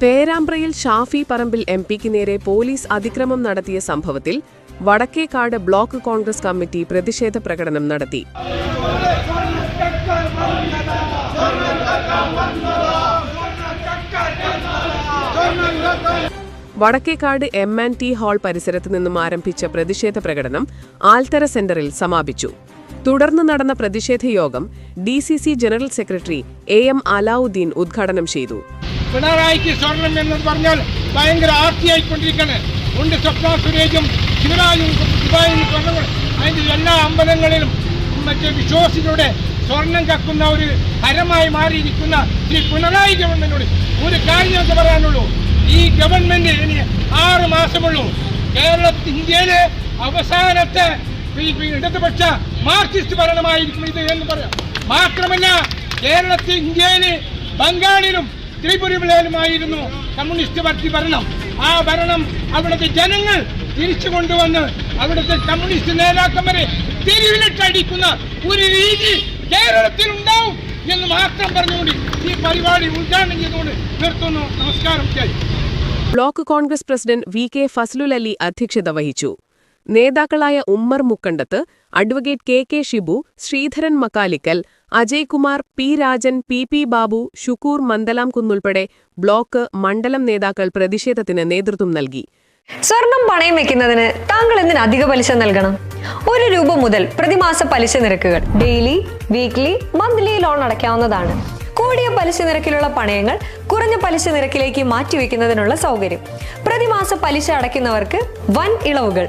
പേരാമ്പ്രയിൽ Shafi Parambil M പിക്ക് നേരെ police അതിക്രമം നടത്തിയ സംഭവത്തിൽ വടക്കേക്കാട് ബ്ലോക്ക് കോൺഗ്രസ് കമ്മിറ്റി പ്രതിഷേധ പ്രകടനം നടത്തി. Vadakkekad M and T hall പരിസരത്ത് നിന്നും ആരംഭിച്ച പ്രതിഷേധ പ്രകടനം ആൽത്തര സെന്ററിൽ സമാപിച്ചു. തുടർന്ന് നടന്ന പ്രതിഷേധ യോഗം D general secretary A M Alavudheen ഉദ്ഘാടനം ചെയ്തു. പിണറായിക്ക് സ്വർണം എന്ന് പറഞ്ഞാൽ ഭയങ്കര ആർത്തിയായിക്കൊണ്ടിരിക്കുകയാണ് ഉണ്ട് സ്വപ്ന സുരേഷും ശിവരാജും ദുബായും സ്വർണങ്ങൾ അതിന്റെ എല്ലാ അമ്പലങ്ങളിലും മറ്റേ വിശ്വാസികളുടെ സ്വർണം കക്കുന്ന ഒരു ഹരമായി മാറിയിരിക്കുന്ന ഈ പിണറായി ഗവൺമെന്റിനോട് ഒരു കാര്യം ഞങ്ങൾക്ക് പറയാനുള്ളൂ. ഈ ഗവൺമെന്റ് ഇനി ആറ് മാസമുള്ളൂ. കേരളത്തിൽ ഇന്ത്യയിലെ അവസാനത്തെ ഇടതുപക്ഷ മാർക്സിസ്റ്റ് ഭരണമായിരിക്കും ഇത് എന്ന് പറയാം. മാത്രമല്ല കേരളത്തിൽ ഇന്ത്യയിൽ ബംഗാളിലും ത്രിപുരയിലുമായിരുന്നു കമ്മ്യൂണിസ്റ്റ് പാർട്ടി ഭരണം. ആ ഭരണം അവിടുത്തെ ജനങ്ങൾ തിരിച്ചു കൊണ്ടുവന്ന് അവിടുത്തെ കമ്മ്യൂണിസ്റ്റ് നേതാക്കന്മാരെ തെരുവിലിട്ടടിക്കുന്ന ഒരു രീതി കേരളത്തിൽ ഉണ്ടാവും എന്ന് മാത്രം പറഞ്ഞുകൊണ്ട് ഈ പരിപാടി ഉദ്ഘാടനം ചെയ്തുകൊണ്ട് നിർത്തുന്നു. നമസ്കാരം. Block Congress president V K Fazlul അധ്യക്ഷത വഹിച്ചു. നേതാക്കളായ Ummer Mukkandath advocate K K Shibu Sreedharan Makkalikkal Ajaykumar P Rajan P P Babu Shukkoor Mandalam കുന്നുൾപ്പെടെ ബ്ലോക്ക് മണ്ഡലം നേതാക്കൾ പ്രതിഷേധത്തിന് നേതൃത്വം നൽകി. സ്വർണം പണയം വെക്കുന്നതിന് താങ്കൾ എന്തിന് അധിക പലിശ നൽകണം? ഒരു രൂപ മുതൽ പ്രതിമാസ പലിശ നിരക്കുകൾ ഡെയിലി വീക്ക്ലി മന്ത്ലി ലോൺ അടയ്ക്കാവുന്നതാണ്. കൂടിയ പലിശ നിരക്കിലുള്ള പണയങ്ങൾ കുറഞ്ഞ പലിശ നിരക്കിലേക്ക് മാറ്റിവെക്കുന്നതിനുള്ള സൗകര്യം. പ്രതിമാസ പലിശ അടയ്ക്കുന്നവർക്ക് വൻ ഇളവുകൾ.